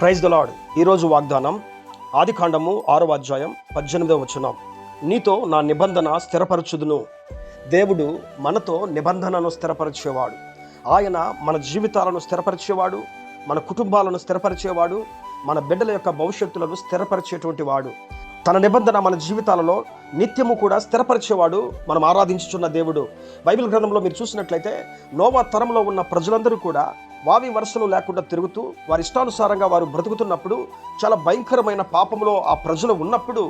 Praise the lord ఈరోజు వాగ్దానం ఆది కాండము అధ్యాయం పద్దెనిమిదవ వచనం. నీతో నా నిబంధన స్థిరపరచుదును. దేవుడు మనతో నిబంధనను స్థిరపరిచేవాడు. ఆయన మన జీవితాలను స్థిరపరిచేవాడు మన కుటుంబాలను స్థిరపరిచేవాడు మన బిడ్డల యొక్క భవిష్యత్తులను స్థిరపరిచేటువంటి వాడు తన నిబంధన మన జీవితాలలో నిత్యము కూడా స్థిరపరిచేవాడు మనం ఆరాధించుచున్న దేవుడు. బైబిల్ గ్రంథంలో మీరు చూసినట్లయితే నోవా తరంలో ఉన్న ప్రజలందరూ కూడా వావి వరుసలు లేకుండా తిరుగుతూ వారి ఇష్టానుసారంగా వారు బ్రతుకుతున్నప్పుడు చాలా భయంకరమైన పాపంలో ఆ ప్రజలు ఉన్నప్పుడు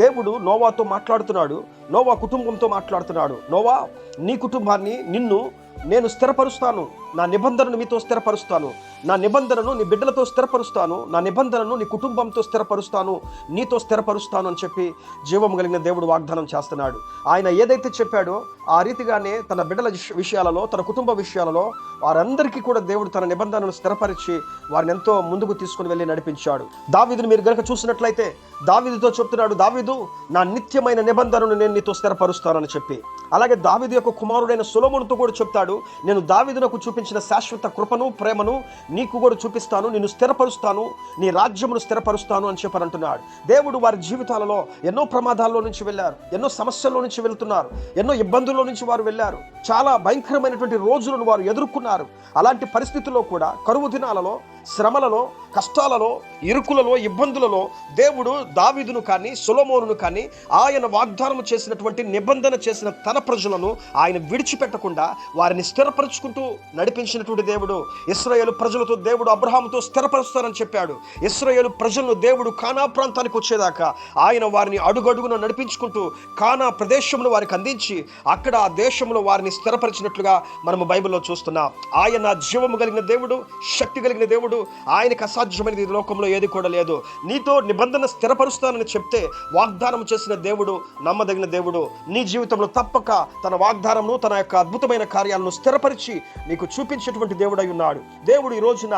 దేవుడు నోవాతో మాట్లాడుతున్నాడు నోవా కుటుంబంతో మాట్లాడుతున్నాడు. నోవా నీ కుటుంబాన్ని నిన్ను నేను స్థిరపరుస్తాను. నా నిబంధనను మీతో స్థిరపరుస్తాను. నా నిబంధనను నీ బిడ్డలతో స్థిరపరుస్తాను. నా నిబంధనను నీ కుటుంబంతో స్థిరపరుస్తాను. నీతో స్థిరపరుస్తాను అని చెప్పి జీవం కలిగిన దేవుడు వాగ్దానం చేస్తున్నాడు. ఆయన ఏదైతే చెప్పాడో ఆ రీతిగానే తన బిడ్డల విషయాలలో తన కుటుంబ విషయాలలో వారందరికీ కూడా దేవుడు తన నిబంధనను స్థిరపరిచి వారిని ఎంతో ముందుకు తీసుకుని వెళ్ళి నడిపించాడు. దావిదును మీరు గనక చూసినట్లయితే దావిదుతో చెప్తున్నాడు దావిదు నా నిత్యమైన నిబంధనను నేను నీతో స్థిరపరుస్తానని చెప్పి. అలాగే దావిది యొక్క కుమారుడైన సులమునితో కూడా చెప్తాడు నేను దావిదునకు చూపించిన శాశ్వత కృపను ప్రేమను నీకు కూడా చూపిస్తాను నిన్ను స్థిరపరుస్తాను నీ రాజ్యమును స్థిరపరుస్తాను అని చెప్పని అంటున్నాడు. దేవుడు వారి జీవితాలలో ఎన్నో ప్రమాదాల్లో నుంచి వెళ్ళారు ఎన్నో సమస్యల్లో నుంచి వెళ్తున్నారు ఎన్నో ఇబ్బందుల్లో నుంచి వారు వెళ్ళారు. చాలా భయంకరమైనటువంటి రోజులను వారు ఎదుర్కొన్నారు. అలాంటి పరిస్థితుల్లో కూడా కరువు దినాలలో శ్రమలలో కష్టాలలో ఇరుకులలో ఇబ్బందులలో దేవుడు దావీదును కానీ సులమోనును కానీ ఆయన వాగ్దానం చేసినటువంటి నిబంధన చేసిన తన ప్రజలను ఆయన విడిచిపెట్టకుండా వారిని స్థిరపరచుకుంటూ నడిపించినటువంటి దేవుడు. ఇస్రాయేలు ప్రజలతో దేవుడు అబ్రహాముతో స్థిరపరుస్తానని చెప్పాడు. ఇస్రాయేలు ప్రజలను దేవుడు కానా ప్రాంతానికి వచ్చేదాకా ఆయన వారిని అడుగడుగున నడిపించుకుంటూ కానా ప్రదేశంలో వారికి అందించి అక్కడ ఆ దేశంలో వారిని స్థిరపరిచినట్లుగా మనము బైబిల్లో చూస్తున్నాం. ఆయన జీవము కలిగిన దేవుడు శక్తి కలిగిన దేవుడు ఆయనకు అసాధ్యమైనది ఈ లోకంలో ఏది కూడా లేదు. నీతో నిబంధన స్థిరపరుస్తానని చెప్తే వాగ్దానం చేసిన దేవుడు నమ్మదగిన దేవుడు నీ జీవితంలో తప్పక తన వాగ్దానమును తన యొక్క అద్భుతమైన కార్యాలను స్థిరపరిచి నీకు చూపించేటువంటి దేవుడై ఉన్నాడు. దేవుడు ఈ రోజున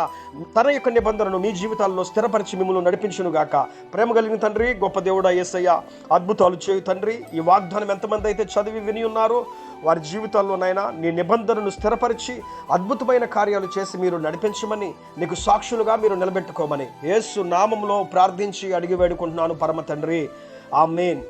తన యొక్క నిబంధనను మీ జీవితాల్లో స్థిరపరిచి మిమ్మల్ని నడిపించును గాక. ప్రేమ కలిగిన తండ్రి గొప్ప దేవుడా యేసయ్య అద్భుతాలు చేయు తండ్రి ఈ వాగ్దానం ఎంతమంది అయితే చదివి విని ఉన్నారో వారి జీవితాల్లోనైనా నీ నిబంధనను స్థిరపరిచి అద్భుతమైన కార్యాలు చేసి మీరు నడిపించమని నీకు సాక్షులుగా మీరు నిలబెట్టుకోమని. యేసు నామంలో ప్రార్థించి అడిగి వేడుకుంటున్నాను పరమ తండ్రి. మెయిన్